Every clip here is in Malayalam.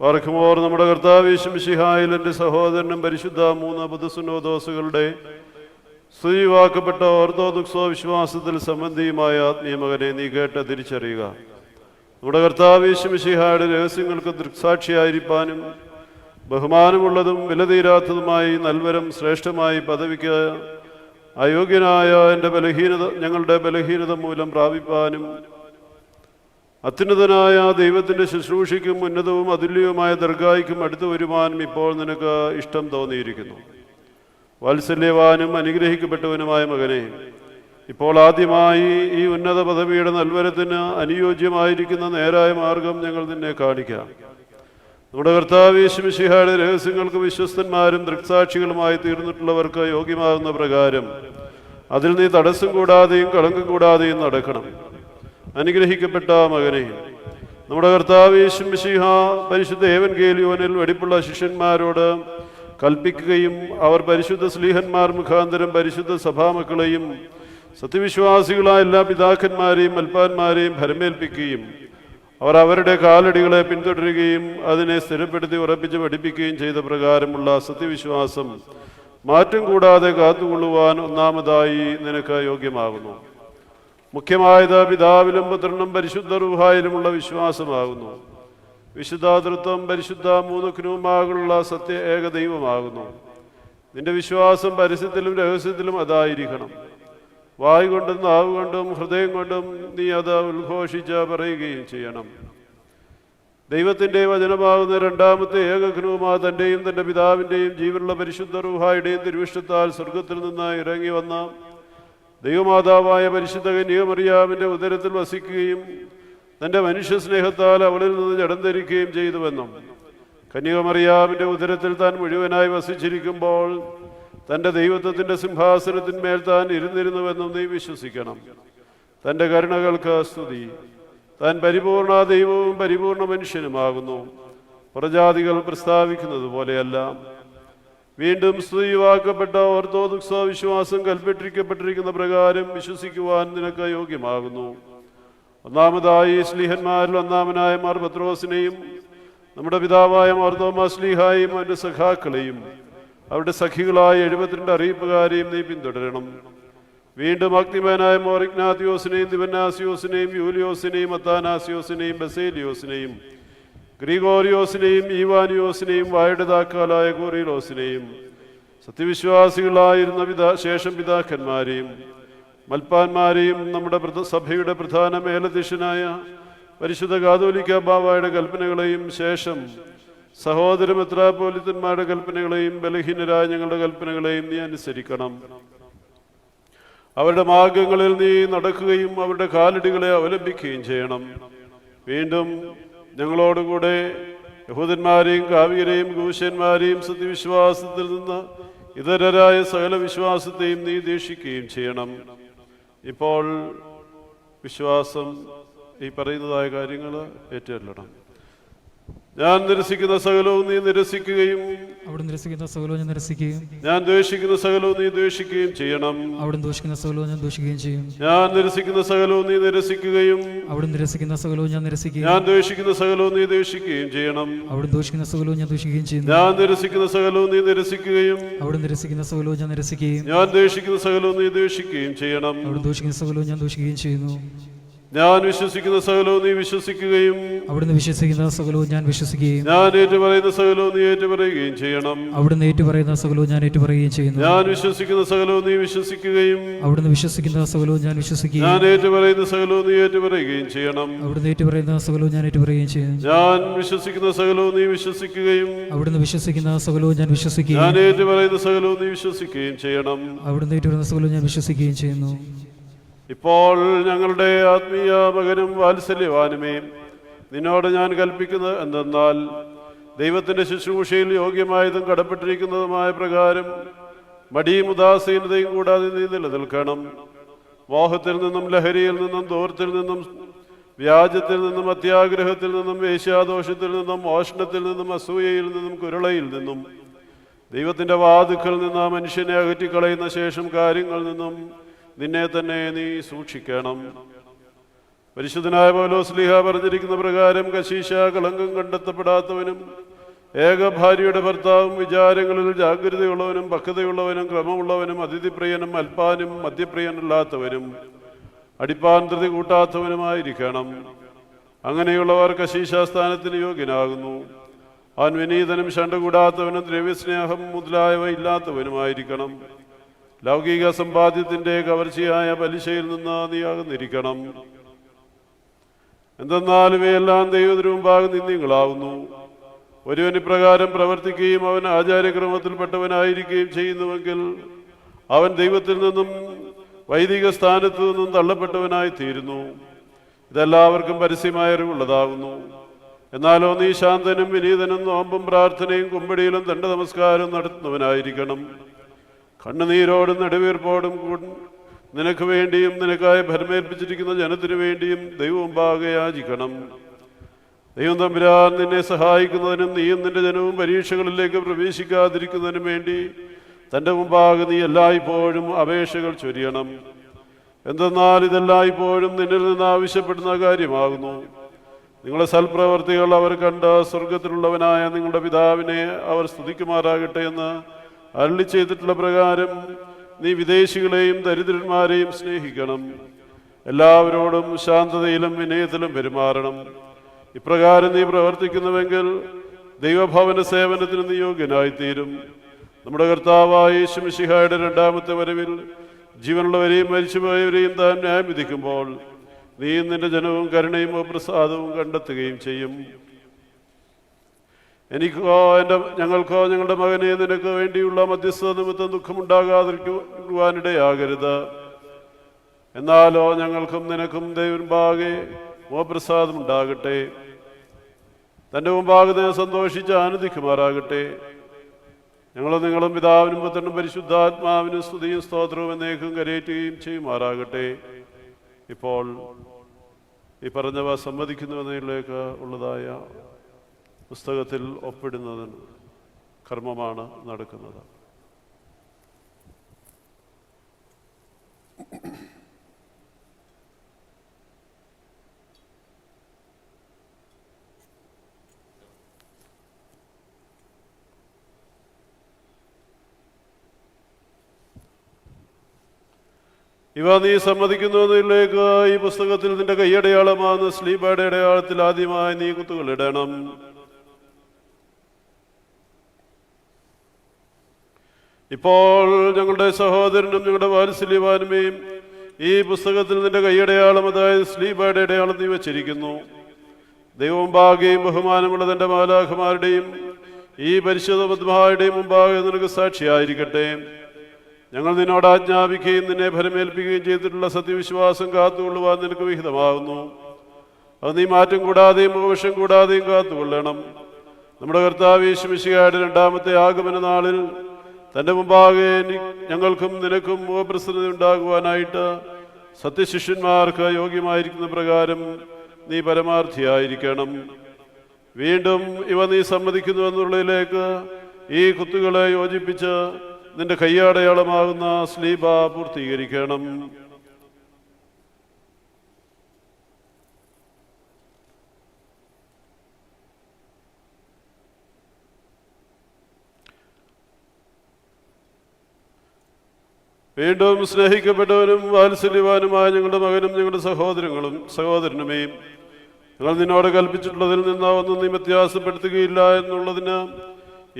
വർക്കുമോർ നമ്മുടെ കർത്താവീശം എന്റെ സഹോദരനും പരിശുദ്ധ മൂന്ന് ബുദ്ധസുനോദോസുകളുടെ സ്തുതിവാക്കപ്പെട്ട ഓർത്തോദുക്സോ വിശ്വാസത്തിൽ സംബന്ധിയുമായ ആത്മീയമകനെ നീ കേട്ട തിരിച്ചറിയുക. നമ്മുടെ കർത്താവിശിഹായുടെ രഹസ്യങ്ങൾക്ക് ദൃക്സാക്ഷിയായിരിക്കാനും ബഹുമാനമുള്ളതും വിലതീരാത്തതുമായി നൽവരം ശ്രേഷ്ഠമായി പദവിക്ക് അയോഗ്യനായ എന്റെ ബലഹീനത ഞങ്ങളുടെ ബലഹീനത മൂലം പ്രാപിപ്പാനും അത്യുന്നതനായ ദൈവത്തിന്റെ ശുശ്രൂഷയ്ക്കും ഉന്നതവും അതുല്യവുമായ ദർഗായിക്കും അടുത്തു വരുവാനും ഇപ്പോൾ നിനക്ക് ഇഷ്ടം തോന്നിയിരിക്കുന്നു. വാത്സല്യവാനും അനുഗ്രഹിക്കപ്പെട്ടവനുമായ മകനെ ഇപ്പോൾ ആദ്യമായി ഈ ഉന്നത പദവിയുടെ നൽവരത്തിന് അനുയോജ്യമായിരിക്കുന്ന നേരായ മാർഗം ഞങ്ങൾ നിന്നെ കാണിക്കാം. നമ്മുടെ കർത്താവ് യേശുമിശിഹായുടെ രഹസ്യങ്ങൾക്ക് വിശ്വസ്തന്മാരും ദൃക്സാക്ഷികളുമായി തീർന്നിട്ടുള്ളവർക്ക് യോഗ്യമാകുന്ന പ്രകാരം അതിൽ നീ തടസ്സം കൂടാതെയും കളങ്കം കൂടാതെയും നടക്കണം. അനുഗ്രഹിക്കപ്പെട്ട മകനെ. നമ്മുടെ കർത്താവ് യേശുമിശിഹ പരിശുദ്ധ ഏവൻ കേലിയോനിൽ വെടിപ്പുള്ള ശിഷ്യന്മാരോട് കൽപ്പിക്കുകയും അവർ പരിശുദ്ധ സ്ലീഹന്മാർ മുഖാന്തരം പരിശുദ്ധ സഭാമക്കളെയും സത്യവിശ്വാസികളായ എല്ലാ പിതാക്കന്മാരെയും മൽപ്പാന്മാരെയും ഭരമേൽപ്പിക്കുകയും അവർ അവരുടെ കാലടികളെ പിന്തുടരുകയും അതിനെ സ്ഥിരപ്പെടുത്തി ഉറപ്പിച്ച് പഠിപ്പിക്കുകയും ചെയ്ത പ്രകാരമുള്ള സത്യവിശ്വാസം മാറ്റം കൂടാതെ കാത്തുകൊള്ളുവാൻ ഒന്നാമതായി നിനക്ക് യോഗ്യമാകുന്നു. മുഖ്യമായത് പിതാവിലും പുത്രനും പരിശുദ്ധ റൂഹായിലുമുള്ള വിശ്വാസമാകുന്നു. വിശുദ്ധാതൃത്വം പരിശുദ്ധ മൂന്നുഖനുമാകുള്ള സത്യ ഏക ദൈവമാകുന്നു. നിന്റെ വിശ്വാസം പരസ്യത്തിലും രഹസ്യത്തിലും അതായിരിക്കണം. വായു കൊണ്ടും നാവ് കൊണ്ടും ഹൃദയം കൊണ്ടും നീ അത് ഉദ്ഘോഷിച്ച് പറയുകയും ചെയ്യണം. ദൈവത്തിന്റെ വചനമാകുന്ന രണ്ടാമത്തെ ഏകഘ്നവുമാ തന്റെയും തന്റെ പിതാവിന്റെയും ജീവനുള്ള പരിശുദ്ധ റൂഹായുടെയും തിരുവിഷ്ടത്താൽ സ്വർഗത്തിൽ നിന്ന് ഇറങ്ങി വന്ന ദൈവമാതാവായ പരിശുദ്ധ കന്യകമറിയാമിന്റെ ഉദരത്തിൽ വസിക്കുകയും തന്റെ മനുഷ്യ സ്നേഹത്താൽ അവളിൽ നിന്ന് ജടം ധരിക്കുകയും ചെയ്തുവെന്നും കന്യകമറിയാമിന്റെ ഉദരത്തിൽ താൻ മുഴുവനായി വസിച്ചിരിക്കുമ്പോൾ തന്റെ ദൈവത്വത്തിന്റെ സിംഹാസനത്തിന്മേൽ താൻ ഇരുന്നിരുന്നുവെന്നും നീ വിശ്വസിക്കണം. തന്റെ കരുണകൾക്ക് സ്തുതി. താൻ പരിപൂർണ ദൈവവും പരിപൂർണ മനുഷ്യനുമാകുന്നു. പ്രജാതികൾ പ്രസ്താവിക്കുന്നത് പോലെയല്ല വീണ്ടും സ്തുതിവാക്കപ്പെട്ട ഓർത്തോദുക്സ വിശ്വാസം കൽപ്പിട്ടിരിക്കപ്പെട്ടിരിക്കുന്ന പ്രകാരം വിശ്വസിക്കുവാൻ നിനക്ക് യോഗ്യമാകുന്നു. ഒന്നാമതായി സ്ലീഹന്മാരിൽ ഒന്നാമനായ മാർ പത്രോസിനെയും നമ്മുടെ പിതാവായ മാർത്തോമാ സ്ലീഹായും അവന്റെ സഖാക്കളെയും അവരുടെ സഖികളായ എഴുപത്തിരണ്ട് അറിയിപ്പുകാരെയും നീ പിന്തുടരണം. വീണ്ടും അഗ്നിമേനായ മോറിഗ്നാത്തിയോസിനെയും ദിവനാസിയോസിനെയും യൂലിയോസിനെയും അത്താനാസിയോസിനെയും ബസേലിയോസിനെയും ഗ്രിഗോറിയോസിനെയും ഈവാനിയോസിനെയും വായുടേതാക്കാലായ കോറിലോസിനെയും സത്യവിശ്വാസികളായിരുന്ന പിതാ ശേഷം പിതാക്കന്മാരെയും മൽപ്പാന്മാരെയും നമ്മുടെ സഭയുടെ പ്രധാന മേലധ്യക്ഷനായ പരിശുദ്ധ കാതോലിക്ക ബാബായുടെ കൽപ്പനകളെയും ശേഷം സഹോദര മെത്രാപോലിത്തന്മാരുടെ കൽപ്പനകളെയും ബലഹീനരായ ഞങ്ങളുടെ കൽപ്പനകളെയും നീ അനുസരിക്കണം. അവരുടെ മാർഗങ്ങളിൽ നീ നടക്കുകയും അവരുടെ കാലടികളെ അവലംബിക്കുകയും ചെയ്യണം. വീണ്ടും ഞങ്ങളോടുകൂടെ യഹൂദന്മാരെയും കാവ്യരെയും ഗൂശന്മാരെയും സത്യവിശ്വാസത്തിൽ നിന്ന് ഇതരരായ സകല വിശ്വാസത്തെയും നീ ദീക്ഷിക്കുകയും ചെയ്യണം. ഇപ്പോൾ വിശ്വാസം ഈ പറയുന്നതായ കാര്യങ്ങൾ ഏറ്റുചൊല്ലണം ഞാൻ നിരസിക്കുന്ന സകലവും നീ നിരസിക്കുകയും അവിടെ നിരസിക്കുന്ന സകലവും ഞാൻ നിരസിക്കുകയും ഞാൻ ദ്വേഷിക്കുന്ന സകലവും നീ ദ്വേഷിക്കുകയും ചെയ്യണം. അവിടെ ദോഷിക്കുന്ന സകലവും ഞാൻ ദോഷിക്കുകയും ചെയ്യും. ഞാൻ നിരസിക്കുന്ന സകലവും നീ നിരസിക്കുകയും അവിടെ നിരസിക്കുന്ന സകലവും ഞാൻ നിരസിക്കുകയും ഞാൻ ദ്വേഷിക്കുന്ന സകലവും നീ ദ്വേഷിക്കുകയും ചെയ്യണം. അവിടെ ദോഷിക്കുന്ന സകലവും ഞാൻ ദോഷിക്കുകയും ചെയ്യും ഞാൻ നിരസിക്കുന്ന സകലവും നീ നിരസിക്കുകയും അവിടെ നിരസിക്കുന്ന സകലവും ഞാൻ നിരസിക്കുകയും ഞാൻ ദ്വേഷിക്കുന്ന സകലവും നീ ദ്വേഷിക്കുകയും ചെയ്യണം. അവിടെ ദോഷിക്കുന്ന സകലവും ഞാൻ ദോഷിക്കുകയും ചെയ്യുന്നു. ഞാൻ വിശ്വസിക്കുന്ന സകലവും നീ വിശ്വസിക്കുകയും അവിടുന്ന് വിശ്വസിക്കുന്ന സകലവും ഞാൻ വിശ്വസിക്കുകയും ഞാൻ ഏറ്റുപറയുന്ന സകലവും നീ ഏറ്റുപറയുകയും ചെയ്യണം. അവിടുന്ന് ഏറ്റുപറയുന്ന സകലവും ഞാൻ ഏറ്റുപറയുകയും ചെയ്യുന്നു. ഞാൻ വിശ്വസിക്കുന്ന സകലവും നീ വിശ്വസിക്കുകയും അവിടുന്ന് വിശ്വസിക്കുന്ന സകലവും ഞാൻ വിശ്വസിക്കുകയും ഞാൻ ഏറ്റുപറയുന്ന സകലവും നീ ഏറ്റുപറയുകയും ചെയ്യണം. അവിടുന്ന് ഏറ്റുപറയുന്ന സകലവും ഞാൻ ഏറ്റുപറയുകയും ചെയ്യുന്നു. ഞാൻ വിശ്വസിക്കുന്ന സകലവും നീ വിശ്വസിക്കുകയും അവിടുന്ന് വിശ്വസിക്കുന്ന സകലവും ഞാൻ വിശ്വസിക്കുകയും ഞാൻ ഏറ്റുപറയുന്ന സകലവും നീ വിശ്വസിക്കുകയും ചെയ്യണം. അവിടുന്ന് ഏറ്റുപറയുന്ന സകലവും ഞാൻ വിശ്വസിക്കുകയും ചെയ്യുന്നു. ഇപ്പോൾ ഞങ്ങളുടെ ആത്മീയ മകനും വാത്സല്യവാനുമേ നിന്നോട് ഞാൻ കൽപ്പിക്കുന്നത് എന്തെന്നാൽ ദൈവത്തിന്റെ ശുശ്രൂഷയിൽ യോഗ്യമായതും കടപ്പെട്ടിരിക്കുന്നതുമായ പ്രകാരം മടിയും ഉദാസീനതയും കൂടാതെ നീ നിലനിൽക്കണം. മോഹത്തിൽ നിന്നും ലഹരിയിൽ നിന്നും ദൂരത്തിൽ നിന്നും വ്യാജത്തിൽ നിന്നും അത്യാഗ്രഹത്തിൽ നിന്നും വേശ്യാദോഷത്തിൽ നിന്നും മോഷണത്തിൽ നിന്നും അസൂയയിൽ നിന്നും കുരളയിൽ നിന്നും ദൈവത്തിന്റെ വാതുക്കൾ നിന്ന് മനുഷ്യനെ അകറ്റിക്കളയുന്ന ശേഷം കാര്യങ്ങളിൽ നിന്നും നിന്നെ തന്നെ നീ സൂക്ഷിക്കണം. പരിശുദ്ധനായ പൗലോസ്ലിഹ പറഞ്ഞിരിക്കുന്ന പ്രകാരം കശീശ കളങ്കം കണ്ടെത്തപ്പെടാത്തവനും ഏക ഭാര്യയുടെ ഭർത്താവും വിചാരങ്ങളിൽ ജാഗ്രതയുള്ളവനും പക്വതയുള്ളവനും ക്രമമുള്ളവനും അതിഥിപ്രിയനും അൽപ്പാനും മദ്യപ്രിയനല്ലാത്തവനും അടിപ്പാന്തൃതി കൂട്ടാത്തവനുമായിരിക്കണം. അങ്ങനെയുള്ളവർ കശീശാസ്ഥാനത്തിന് യോഗ്യനാകുന്നു. അവൻ വിനീതനും ഷണ്ടുകൂടാത്തവനും ദ്രവ്യസ്നേഹം മുതലായവ ഇല്ലാത്തവനുമായിരിക്കണം. ലൗകിക സമ്പാദ്യത്തിന്റെ കവർച്ചയായ പലിശയിൽ നിന്ന് നീയാകുന്നിരിക്കണം. എന്തെന്നാൽ ഇവയെല്ലാം ദൈവത്തിന് മുമ്പാകെ നിന്ദ്യങ്ങളാവുന്നു ഒരുവൻ പ്രവർത്തിക്കുകയും അവൻ ആചാര്യക്രമത്തിൽപ്പെട്ടവനായിരിക്കുകയും ചെയ്യുന്നുവെങ്കിൽ അവൻ ദൈവത്തിൽ നിന്നും വൈദിക സ്ഥാനത്തു നിന്നും തള്ളപ്പെട്ടവനായി തീരുന്നു ഇതെല്ലാവർക്കും പരസ്യമായ അറിവുള്ളതാകുന്നു. എന്നാലോ നീ ശാന്തനും വിനീതനും നോമ്പും പ്രാർത്ഥനയും കുമ്പടിയിലും ദണ്ഡ നമസ്കാരവും നടത്തുന്നവനായിരിക്കണം. കണ്ണുനീരോടും നെടുവീർപ്പോടും നിനക്ക് വേണ്ടിയും നിനക്കായി ഭരമേൽപ്പിച്ചിരിക്കുന്ന ജനത്തിനു വേണ്ടിയും ദൈവം പാകയാചിക്കണം യാചിക്കണം ദൈവം തമ്പുരാൻ നിന്നെ സഹായിക്കുന്നതിനും നീയും നിന്റെ ജനവും പരീക്ഷകളിലേക്ക് പ്രവേശിക്കാതിരിക്കുന്നതിനും വേണ്ടി തന്റെ മുമ്പാകെ നീ എല്ലായ്പ്പോഴും അപേക്ഷകൾ ചൊരിയണം. എന്തെന്നാൽ ഇതെല്ലായ്പ്പോഴും നിന്നിൽ നിന്ന് ആവശ്യപ്പെടുന്ന കാര്യമാകുന്നു. നിങ്ങളെ സൽപ്രവർത്തികൾ അവർ കണ്ട സ്വർഗത്തിലുള്ളവനായ നിങ്ങളുടെ പിതാവിനെ അവർ സ്തുതിക്കുമാറാകട്ടെ എന്ന് അരളി ചെയ്തിട്ടുള്ള പ്രകാരം നീ വിദേശികളെയും ദരിദ്രന്മാരെയും സ്നേഹിക്കണം. എല്ലാവരോടും ശാന്തതയിലും വിനയത്തിലും പെരുമാറണം. ഇപ്രകാരം നീ പ്രവർത്തിക്കുന്നുവെങ്കിൽ ദൈവഭവന സേവനത്തിന് നീ യോഗ്യനായിത്തീരും. നമ്മുടെ കർത്താവായ യേശുമിശിഹായുടെ രണ്ടാമത്തെ വരവിൽ ജീവനുള്ളവരെയും മരിച്ചുപോയവരെയും താൻ ന്യായം വിധിക്കുമ്പോൾ നീ നിന്റെ ജനവും കരുണയും പ്രസാദവും കണ്ടെത്തുകയും ചെയ്യും. എനിക്കോ എന്റെ ഞങ്ങൾക്കോ ഞങ്ങളുടെ മകനെ നിനക്ക് വേണ്ടിയുള്ള മധ്യസ്ഥ നിമിത്തം ദുഃഖമുണ്ടാകാതിരിക്കുവാനിടയാകരുത്. എന്നാലോ ഞങ്ങൾക്കും നിനക്കും ദൈവൻപാകെ മോപ്രസാദം ഉണ്ടാകട്ടെ തന്റെ മുമ്പാകെ നീ സന്തോഷിച്ച് ആനന്ദിക്കുമാറാകട്ടെ. ഞങ്ങളും നിങ്ങളും പിതാവിനും പുത്രനും പരിശുദ്ധാത്മാവിനും സ്തുതിയും സ്തോത്രവും എന്നേക്കും കരയേറ്റുകയും ചെയ്യുമാറാകട്ടെ. ഇപ്പോൾ ഈ പറഞ്ഞവ സമ്മതിക്കുന്നുവെന്നതിലേക്ക് ഉള്ളതായ പുസ്തകത്തിൽ ഒപ്പിടുന്നതിന് കർമ്മമാണ് നടക്കുന്നത്. ഇവ നീ സമ്മതിക്കുന്നതിലേക്ക് ഈ പുസ്തകത്തിൽ നിന്റെ കൈയടയാളമാകുന്ന സ്ലീബയുടെ അടയാളത്തിൽ ആദ്യമായി നീ കുത്തുകൾ ഇടണം. ഇപ്പോൾ ഞങ്ങളുടെ സഹോദരനും ഞങ്ങളുടെ വാത്സല്യവാനുമേയും ഈ പുസ്തകത്തിൽ നിന്റെ കൈയടയാളം അതായത് സ്ലീബയുടെ അടയാളം നീ വച്ചിരിക്കുന്നു. ദൈവം ഭാഗ്യയും ബഹുമാനമുള്ള തന്റെ മാലാഖമാരുടെയും ഈ പരിശുദ്ധ പത്മഹായുടെയും മുമ്പാകെ നിനക്ക് സാക്ഷിയായിരിക്കട്ടെ. ഞങ്ങൾ നിന്നോട് ആജ്ഞാപിക്കുകയും നിന്നെ ഫലമേൽപ്പിക്കുകയും ചെയ്തിട്ടുള്ള സത്യവിശ്വാസം കാത്തുകൊള്ളുവാൻ നിനക്ക് വിഹിതമാകുന്നു. അത് നീ മാറ്റം കൂടാതെയും മുഖവിഷം കൂടാതെയും കാത്തുകൊള്ളണം. നമ്മുടെ കർത്താവ് യേശുമിശിഹായുടെ രണ്ടാമത്തെ ആഗമന നാളിൽ തന്റെ മുമ്പാകെ ഞങ്ങൾക്കും നിനക്കും മുഖപ്രസന്നത ഉണ്ടാകുവാനായിട്ട് സത്യശിഷ്യന്മാർക്ക് യോഗ്യമായിരിക്കുന്ന പ്രകാരം നീ പരമാർത്ഥിയായിരിക്കണം. വീണ്ടും ഇവ നീ സമ്മതിക്കുന്നു എന്നുള്ളതിലേക്ക് ഈ കുത്തുകളെ യോജിപ്പിച്ച് നിന്റെ കയ്യാടയാളമാകുന്ന സ്ലീബ പൂർത്തീകരിക്കണം. വീണ്ടും സ്നേഹിക്കപ്പെട്ടവനും വാത്സല്യവാനുമായ ഞങ്ങളുടെ മകനും ഞങ്ങളുടെ സഹോദരങ്ങളും സഹോദരനുമേയും ഞങ്ങൾ നിന്നോട് കൽപ്പിച്ചിട്ടുള്ളതിൽ നിന്ന് ഒന്നും നീ വ്യത്യാസപ്പെടുത്തുകയില്ല എന്നുള്ളതിന്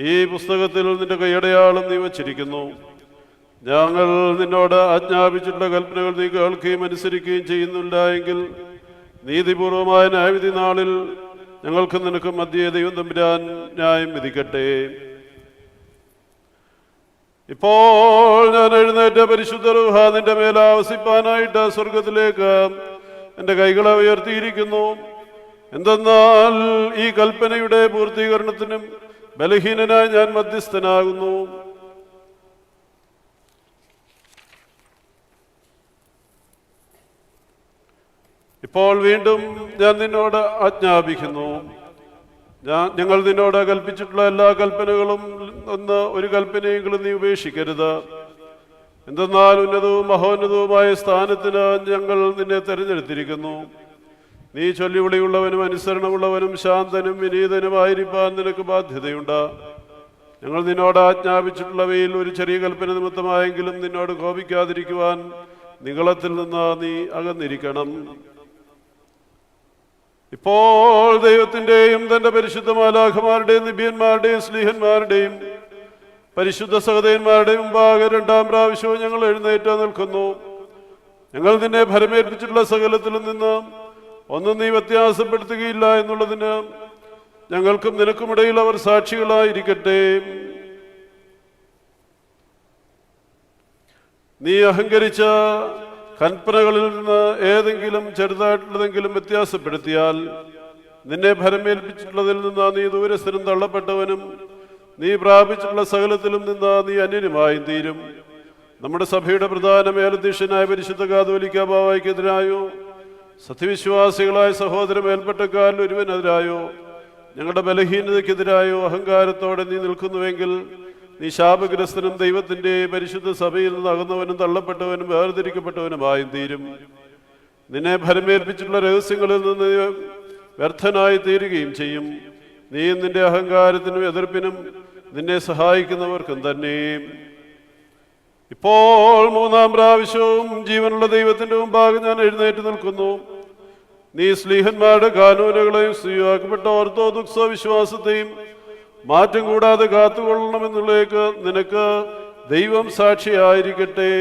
ഈ പുസ്തകത്തിൽ നിന്റെ കൈയടയാളം നീ വച്ചിരിക്കുന്നു. ഞങ്ങൾ നിന്നോട് ആജ്ഞാപിച്ചിട്ടുള്ള കൽപ്പനകൾ നീ കേൾക്കുകയും അനുസരിക്കുകയും ചെയ്യുന്നില്ല എങ്കിൽ നീതിപൂർവമായ ന്യായവിധി നാളിൽ ഞങ്ങൾക്ക് നിനക്ക് മധ്യേ ദൈവം തമ്പുരാൻ ന്യായം വിധിക്കട്ടെ. ഇപ്പോൾ ഞാൻ എഴുന്നേറ്റ പരിശുദ്ധ റുഹ നിന്റെ മേൽ ആവസിപ്പാനായിട്ട് സ്വർഗത്തിലേക്ക് എന്റെ കൈകളെ ഉയർത്തിയിരിക്കുന്നു. എന്തെന്നാൽ ഈ കൽപ്പനയുടെ പൂർത്തീകരണത്തിനും ബലഹീനനായി ഞാൻ മധ്യസ്ഥനാകുന്നു. ഇപ്പോൾ വീണ്ടും ഞാൻ നിന്നോട് ആജ്ഞാപിക്കുന്നു. ഞങ്ങൾ നിന്നോട് കൽപ്പിച്ചിട്ടുള്ള എല്ലാ കൽപ്പനകളും ഒന്ന് ഒരു കൽപ്പനയെങ്കിലും നീ ഉപേക്ഷിക്കരുത്. എന്തെന്നാൽ ഉന്നതവും മഹോന്നതവുമായ സ്ഥാനത്തിന് ഞങ്ങൾ നിന്നെ തിരഞ്ഞെടുത്തിരിക്കുന്നു. നീ ചൊല്ലിവിളിയുള്ളവനും അനുസരണമുള്ളവനും ശാന്തനും വിനീതനുമായിരിക്കാൻ നിനക്ക് ബാധ്യതയുണ്ട്. ഞങ്ങൾ നിന്നോട് ആജ്ഞാപിച്ചിട്ടുള്ളവയിൽ ഒരു ചെറിയ കൽപ്പന നിമിത്തമായെങ്കിലും നിന്നോട് കോപിക്കാതിരിക്കുവാൻ നിങ്ങളത്തിൽ നിന്ന് നീ അകന്നിരിക്കണം. ഇപ്പോൾ ദൈവത്തിന്റെയും തന്റെ പരിശുദ്ധ മാലാഖമാരുടെയും നിബിയന്മാരുടെയും സ്ലീഹന്മാരുടെയും പരിശുദ്ധ സഹതയന്മാരുടെയും മുമ്പാകെ രണ്ടാം പ്രാവശ്യവും ഞങ്ങൾ എഴുന്നേറ്റ് നിൽക്കുന്നു. ഞങ്ങൾ നിന്നെ ഭരമേൽപ്പിച്ചിട്ടുള്ള സകലത്തിൽ നിന്ന് ഒന്നും നീ വ്യത്യാസപ്പെടുത്തുകയില്ല എന്നുള്ളതിന് ഞങ്ങൾക്കും നിനക്കുമിടയിൽ അവർ സാക്ഷികളായിരിക്കട്ടെ. നീ അഹങ്കരിച്ച കൽപ്പനകളിൽ നിന്ന് ഏതെങ്കിലും ചെറുതായിട്ടുള്ളതെങ്കിലും വ്യത്യാസപ്പെടുത്തിയാൽ നിന്നെ ഭരമേൽപ്പിച്ചിട്ടുള്ളതിൽ നിന്ന് നീ ദൂരസ്ഥനും തള്ളപ്പെട്ടവനും നീ പ്രാപിച്ചിട്ടുള്ള സകലത്തിലും നിന്ന് നീ അന്യനുമായും തീരും. നമ്മുടെ സഭയുടെ പ്രധാന മേലധ്യക്ഷനായ പരിശുദ്ധ കാതോലിക്ക ബാവായ്ക്കെതിരായോ സത്യവിശ്വാസികളായ സഹോദര മേൽപ്പെട്ടക്കാരിൽ ഒരുവനെതിരായോ ഞങ്ങളുടെ ബലഹീനതയ്ക്കെതിരായോ? അഹങ്കാരത്തോടെ നീ നിൽക്കുന്നുവെങ്കിൽ നീ ശാപഗ്രസ്തനും ദൈവത്തിന്റെ പരിശുദ്ധ സഭയിൽ നിന്ന് അകന്നവനും തള്ളപ്പെട്ടവനും വേർതിരിക്കപ്പെട്ടവനുമായും തീരും. നിന്നെ ഭരമേൽപ്പിച്ചിട്ടുള്ള രഹസ്യങ്ങളിൽ നിന്ന് വ്യർത്ഥനായി തീരുകയും ചെയ്യും. നീ നിന്റെ അഹങ്കാരത്തിനും എതിർപ്പിനും നിന്നെ സഹായിക്കുന്നവർക്കും തന്നെ. ഇപ്പോൾ മൂന്നാം പ്രാവശ്യവും ജീവനുള്ള ദൈവത്തിന്റെ മുമ്പാകെ ഞാൻ എഴുന്നേറ്റ് നിൽക്കുന്നു. നീ സ്ലീഹന്മാരുടെ കാനൂനുകളെയും ഓർത്തോ ഓർത്തോദുക്സ വിശ്വാസത്തെയും മാറ്റം കൂടാതെ കാത്തുകൊള്ളണമെന്നുള്ളേക്ക് നിനക്ക് ദൈവം സാക്ഷിയായിരിക്കട്ടെ.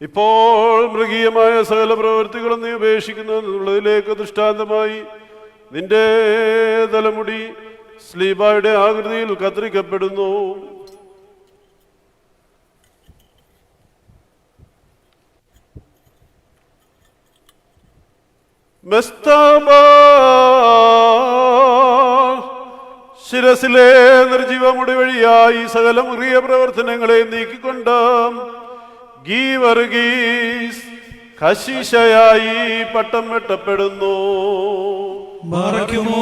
ഇപ്പോൾ മൃഗീയമായ സകല പ്രവൃത്തികളും നീ ഉപേക്ഷിക്കുന്നു എന്നുള്ളതിലേക്ക് ദൃഷ്ടാന്തമായി നിന്റെ തലമുടി സ്ലീബായുടെ ആകൃതിയിൽ കത്തിരിക്കപ്പെടുന്നു ശിരസിലെ നിർജീവ വഴിയായി സകല മുറിയ പ്രവർത്തനങ്ങളെ നീക്കിക്കൊണ്ട്. ഗീവർഗീസ് കശിശയായി പട്ടം വെട്ടപ്പെടുന്നു. മറയ്ക്കുമോ?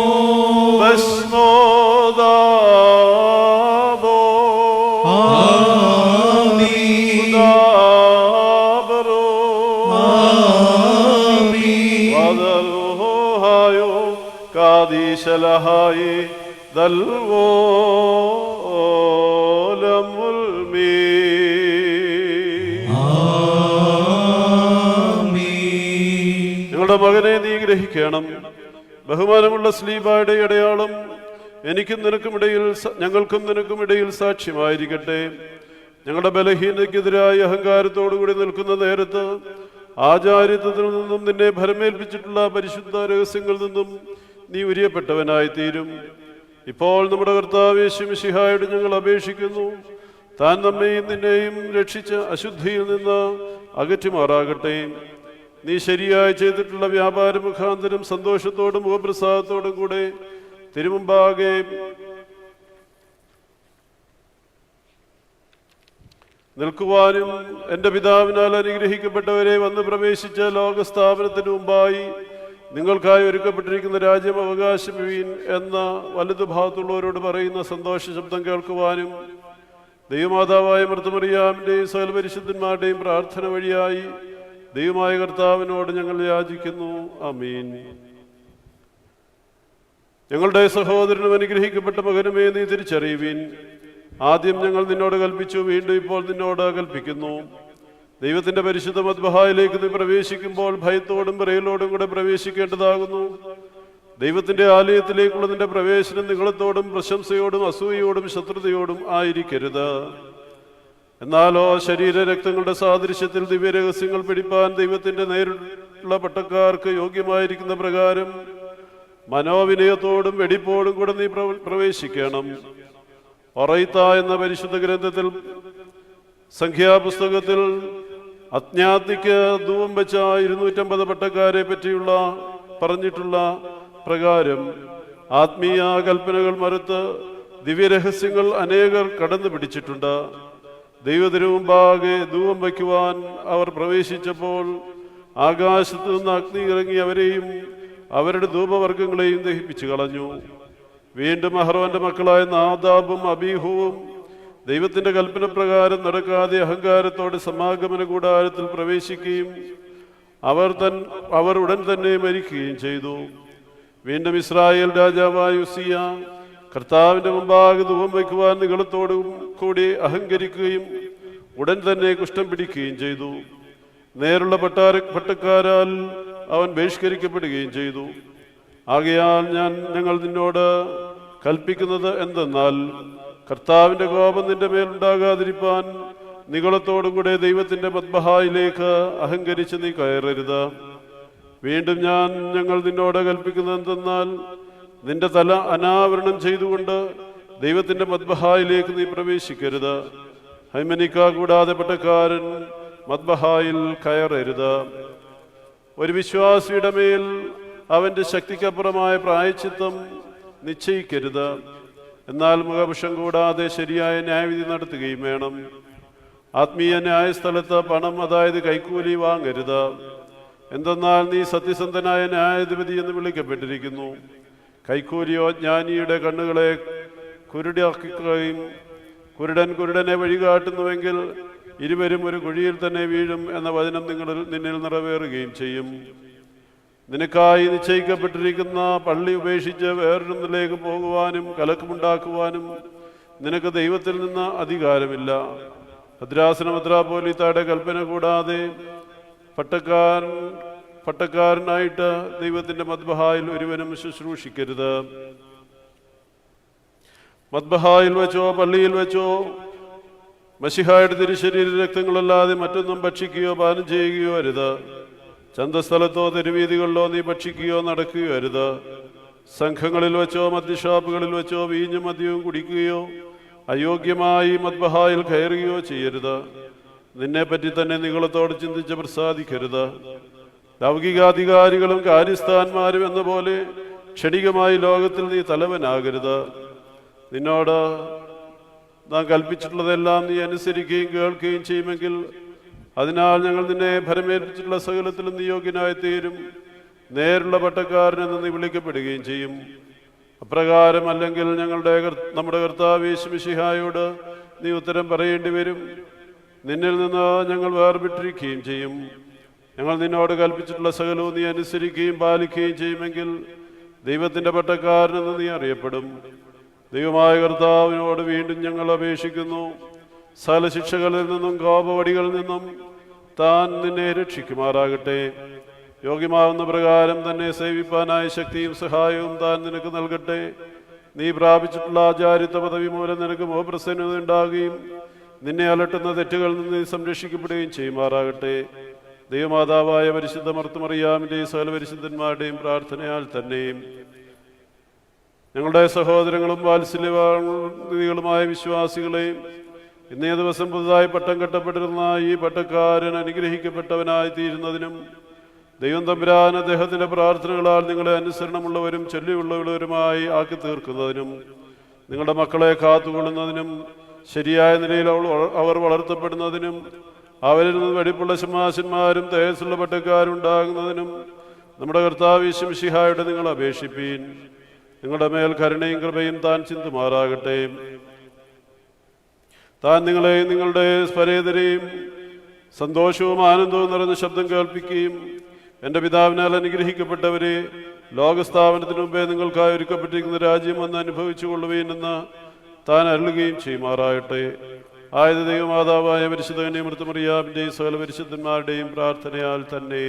വദറുഹായോ കാദീശലഹായി ദൽവോലമുൽമീ നിങ്ങളുടെ മകനെ നീ ഗ്രഹിക്കണം. ബഹുമാനമുള്ള സ്ലീബായുടെ അടയാളം എനിക്കും നിനക്കും ഇടയിൽ സ- ഞങ്ങൾക്കും നിനക്കും ഇടയിൽ സാക്ഷ്യമായിരിക്കട്ടെ. ഞങ്ങളുടെ ബലഹീനതയ്ക്കെതിരായ അഹങ്കാരത്തോടുകൂടി നിൽക്കുന്ന നേരത്ത് ആചാര്യത്വത്തിൽ നിന്നും നിന്നെ ഭരമേൽപ്പിച്ചിട്ടുള്ള പരിശുദ്ധ രഹസ്യങ്ങളിൽ നിന്നും നീ ഉരിയപ്പെട്ടവനായിത്തീരും. ഇപ്പോൾ നമ്മുടെ കർത്താവ് ശിഹായോട് ഞങ്ങൾ അപേക്ഷിക്കുന്നു. താൻ നമ്മയും നിന്നെയും രക്ഷിച്ച അശുദ്ധിയിൽ നിന്ന് അകറ്റുമാറാകട്ടെ. നീ ശരിയായി ചെയ്തിട്ടുള്ള വ്യാപാര മുഖാന്തരം സന്തോഷത്തോടും ഉപപ്രസാദത്തോടും കൂടെ തിരുമുമ്പാകെ നിൽക്കുവാനും എന്റെ പിതാവിനാൽ അനുഗ്രഹിക്കപ്പെട്ടവരെ വന്ന് പ്രവേശിച്ച ലോകസ്ഥാപനത്തിന് മുമ്പായി നിങ്ങൾക്കായി ഒരുക്കപ്പെട്ടിരിക്കുന്ന രാജ്യം അവകാശമീൻ എന്ന വലതു ഭാഗത്തുള്ളവരോട് പറയുന്ന സന്തോഷ ശബ്ദം കേൾക്കുവാനും ദൈവമാതാവായ മൃത്തുമറിയാമിന്റെയും സകല പരിശുദ്ധന്മാരുടെയും പ്രാർത്ഥന വഴിയായി ദൈവമായ കർത്താവിനോട് ഞങ്ങൾ യാചിക്കുന്നു. അമീൻ ഞങ്ങളുടെ സഹോദരനും അനുഗ്രഹിക്കപ്പെട്ട മകനുമേ നീ തിരിച്ചറിയുവീൻ. ആദ്യം ഞങ്ങൾ നിന്നോട് കൽപ്പിച്ചു വീണ്ടും ഇപ്പോൾ നിന്നോട് കൽപ്പിക്കുന്നു. ദൈവത്തിന്റെ പരിശുദ്ധ മദ്ബഹായിലേക്ക് നീ പ്രവേശിക്കുമ്പോൾ ഭയത്തോടും പറയലോടും കൂടെ പ്രവേശിക്കേണ്ടതാകുന്നു. ദൈവത്തിന്റെ ആലയത്തിലേക്കുള്ള നിന്റെ പ്രവേശനം നിങ്ങളത്തോടും പ്രശംസയോടും അസൂയയോടും ശത്രുതയോടും ആയിരിക്കരുത്. എന്നാലോ ശരീര രക്തങ്ങളുടെ സാദൃശ്യത്തിൽ ദിവ്യരഹസ്യങ്ങൾ പിടിപ്പാൻ ദൈവത്തിന്റെ നേരിട്ടുള്ള പട്ടക്കാർക്ക് യോഗ്യമായിരിക്കുന്ന പ്രകാരം മനോവിനയത്തോടും വെടിപ്പോടും കൂടെ നീ പ്രവ- പ്രവേശിക്കണം. ഒറൈത്ത എന്ന പരിശുദ്ധ ഗ്രന്ഥത്തിൽ സംഖ്യാപുസ്തകത്തിൽ അജ്ഞാതിക്ക് ധൂവം വെച്ച ഇരുന്നൂറ്റമ്പത് പട്ടക്കാരെ പറ്റിയുള്ള പറഞ്ഞിട്ടുള്ള പ്രകാരം ആത്മീയ കൽപ്പനകൾ മറുത്ത് ദിവ്യരഹസ്യങ്ങൾ അനേകർ കടന്നു പിടിച്ചിട്ടുണ്ട്. ദൈവത്തിനു മുമ്പാകെ ധൂപം വയ്ക്കുവാൻ അവർ പ്രവേശിച്ചപ്പോൾ ആകാശത്ത് നിന്ന് അഗ്നി ഇറങ്ങി അവരെയും അവരുടെ ധൂപവർഗങ്ങളെയും ദഹിപ്പിച്ചു കളഞ്ഞു. വീണ്ടും അഹ്റോന്റെ മക്കളായ നാദാബും അബീഹുവും ദൈവത്തിന്റെ കൽപ്പന പ്രകാരം നടക്കാതെ അഹങ്കാരത്തോടെ സമാഗമന കൂടാരത്തിൽ പ്രവേശിക്കുകയും അവർ തൻ അവർ ഉടൻ തന്നെ മരിക്കുകയും ചെയ്തു. വീണ്ടും ഇസ്രായേൽ രാജാവായ ഉസിയ കർത്താവിന്റെ മുമ്പാകെ ധൂപം വയ്ക്കുവാൻ നികളത്തോടും കൂടി അഹങ്കരിക്കുകയും ഉടൻ തന്നെ കുഷ്ഠം പിടിക്കുകയും ചെയ്തു. നേരുള്ള പട്ടാര പട്ടക്കാരാൽ അവൻ ബഹിഷ്കരിക്കപ്പെടുകയും ചെയ്തു. ആകയാൽ ഞാൻ ഞങ്ങൾ നിന്നോട് കൽപ്പിക്കുന്നത് എന്തെന്നാൽ കർത്താവിന്റെ കോപം നിന്റെ മേലുണ്ടാകാതിരിപ്പാൻ നികളത്തോടും കൂടെ ദൈവത്തിന്റെ പത്മഹായിലേക്ക് അഹങ്കരിച്ച് നീ കയറരുത്. വീണ്ടും ഞാൻ ഞങ്ങൾ നിന്നോട് കൽപ്പിക്കുന്നത് എന്തെന്നാൽ നിന്റെ തല അനാവരണം ചെയ്തുകൊണ്ട് ദൈവത്തിന്റെ മദ്ബഹായിലേക്ക് നീ പ്രവേശിക്കരുത്. ഹൈമനിക്ക കൂടാതെ പട്ടക്കാരൻ മദ്ബഹായിൽ കയറരുത്. ഒരു വിശ്വാസിയുടെ മേൽ അവന്റെ ശക്തിക്കപ്പുറമായ പ്രായച്ചിത്തം നിശ്ചയിക്കരുത്. എന്നാൽ മുഖപുഷം കൂടാതെ ശരിയായ ന്യായവിധി നടത്തുകയും വേണം. ആത്മീയ ന്യായസ്ഥലത്ത് പണം അതായത് കൈക്കൂലി വാങ്ങരുത്. എന്തെന്നാൽ നീ സത്യസന്ധനായ ന്യായാധിപതി എന്ന് വിളിക്കപ്പെട്ടിരിക്കുന്നു. കൈക്കൂലിയോ ജ്ഞാനിയുടെ കണ്ണുകളെ കുരുടാക്കുകയും കുരുടൻ കുരുടനെ വഴികാട്ടുന്നുവെങ്കിൽ ഇരുവരും ഒരു കുഴിയിൽ തന്നെ വീഴും എന്ന വചനം നിങ്ങളിൽ നിന്നിൽ നിറവേറുകയും ചെയ്യും. നിനക്കായി നിശ്ചയിക്കപ്പെട്ടിരിക്കുന്ന പള്ളി ഉപേക്ഷിച്ച് വേറൊന്നിലേക്ക് പോകുവാനും കലക്കമുണ്ടാക്കുവാനും നിനക്ക് ദൈവത്തിൽ നിന്ന് അധികാരമില്ല. ഭദ്രാസനമദ്രാപോലിത്താടെ കൽപ്പന കൂടാതെ പട്ടക്കാരൻ പട്ടക്കാരനായിട്ട് ദൈവത്തിന്റെ മദ്ബഹായിൽ ഒരുവനും ശുശ്രൂഷിക്കരുത്. മദ്ബഹായിൽ വെച്ചോ പള്ളിയിൽ വെച്ചോ മഷിഹായുടെ തിരുശരീര രക്തങ്ങളല്ലാതെ മറ്റൊന്നും ഭക്ഷിക്കുകയോ പാനം ചെയ്യുകയോ അരുത്. ചന്തസ്ഥലത്തോ തെരുവീതികളിലോ നീ ഭക്ഷിക്കുകയോ നടക്കുകയോ അരുത്. സംഘങ്ങളിൽ വെച്ചോ മദ്യഷാപ്പുകളിൽ വെച്ചോ വീഞ്ഞും മദ്യവും കുടിക്കുകയോ അയോഗ്യമായി മദ്ബഹായിൽ കയറുകയോ ചെയ്യരുത്. നിന്നെപ്പറ്റി തന്നെ നിങ്ങളത്തോട് ചിന്തിച്ച് പ്രസാദിക്കരുത്. ലൗകികാധികാരികളും കാര്യസ്ഥാന്മാരും എന്ന പോലെ ക്ഷണികമായി ലോകത്തിൽ നീ തലവനാകരുത്. നിന്നോട് നാം കൽപ്പിച്ചിട്ടുള്ളതെല്ലാം നീ അനുസരിക്കുകയും കേൾക്കുകയും ചെയ്യുമെങ്കിൽ അതിനാൽ ഞങ്ങൾ നിന്നെ ഭരമേൽപ്പിച്ചിട്ടുള്ള സകലത്തിലും നിയോഗ്യനായി തീരും നേരുള്ള പട്ടക്കാരനെന്ന് നീ വിളിക്കപ്പെടുകയും ചെയ്യും. അപ്രകാരം അല്ലെങ്കിൽ ഞങ്ങളുടെ നമ്മുടെ കർത്താവ് യേശുമിശിഹായോട് നീ ഉത്തരം പറയേണ്ടി വരും. നിന്നിൽ നിന്ന് ഞങ്ങൾ വേർപെട്ടിരിക്കുകയും ചെയ്യും. ഞങ്ങൾ നിന്നോട് കൽപ്പിച്ചിട്ടുള്ള സകലവും നീ അനുസരിക്കുകയും പാലിക്കുകയും ചെയ്യുമെങ്കിൽ ദൈവത്തിന്റെ പട്ടക്കാരനെന്ന് നീ അറിയപ്പെടും. ദൈവമായ കർത്താവിനോട് വീണ്ടും ഞങ്ങൾ അപേക്ഷിക്കുന്നു. സകല ശിക്ഷകളിൽ നിന്നും കോപവടികളിൽ നിന്നും താൻ നിന്നെ രക്ഷിക്കുമാറാകട്ടെ. യോഗ്യമാവുന്ന പ്രകാരം തന്നെ സേവിപ്പാനായ ശക്തിയും സഹായവും താൻ നിനക്ക് നൽകട്ടെ. നീ പ്രാപിച്ചിട്ടുള്ള ആചാരിത്വ പദവി മൂലം നിനക്ക് മോഹപ്രസന്നത ഉണ്ടാകുകയും നിന്നെ അലട്ടുന്ന തെറ്റുകളിൽ നിന്ന് നീ സംരക്ഷിക്കപ്പെടുകയും ചെയ്യുമാറാകട്ടെ. ദൈവമാതാവായ പരിശുദ്ധ മർത്തുമറിയാമിന്റെയും സകല പരിശുദ്ധന്മാരുടെയും പ്രാർത്ഥനയാൽ തന്നെയും ഞങ്ങളുടെ സഹോദരങ്ങളും വാത്സല്യവാദികളുമായ വിശ്വാസികളെയും ഇന്നേ ദിവസം പുതുതായി പട്ടം കെട്ടപ്പെട്ടിരുന്ന ഈ പട്ടക്കാരൻ അനുഗ്രഹിക്കപ്പെട്ടവനായി തീരുന്നതിനും ദൈവം തമ്പുരാൻ അദ്ദേഹത്തിന്റെ പ്രാർത്ഥനകളാൽ നിങ്ങളെ അനുസരണമുള്ളവരും ചൊല്ലിയുള്ളവരുമായി ആക്കി തീർക്കുന്നതിനും നിങ്ങളുടെ മക്കളെ കാത്തുകൊള്ളുന്നതിനും ശരിയായ നിലയിൽ അവർ വളർത്തപ്പെടുന്നതിനും അവരിൽ നിന്ന് വെടിപ്പുള്ള ശമാശന്മാരും തേജസ്സുള്ള പട്ടക്കാരും ഉണ്ടാകുന്നതിനും നമ്മുടെ കർത്താവ് ശിഹായുടെ നിങ്ങൾ അപേക്ഷിപ്പീൻ. നിങ്ങളുടെ മേൽ കരുണയും കൃപയും താൻ ചിന്തുമാറാകട്ടെ. താൻ നിങ്ങളെയും നിങ്ങളുടെ സ്പരേതരെയും സന്തോഷവും ആനന്ദവും നിറഞ്ഞ ശബ്ദം കേൾപ്പിക്കുകയും എന്റെ പിതാവിനാൽ അനുഗ്രഹിക്കപ്പെട്ടവരെ ലോകസ്ഥാപനത്തിന് മുമ്പേ നിങ്ങൾക്കായി ഒരുക്കപ്പെട്ടിരിക്കുന്ന രാജ്യം വന്ന് അനുഭവിച്ചു കൊള്ളുകയെന്ന് താൻ അരുളുകയും ചെയ്യുമാറാകട്ടെ. ആയത് ദൈവമാതാവായ പരിശുദ്ധ മൃത്തുമറിയാവിന്റെയും സകല പരിശുദ്ധന്മാരുടെയും പ്രാർത്ഥനയാൽ തന്നെ.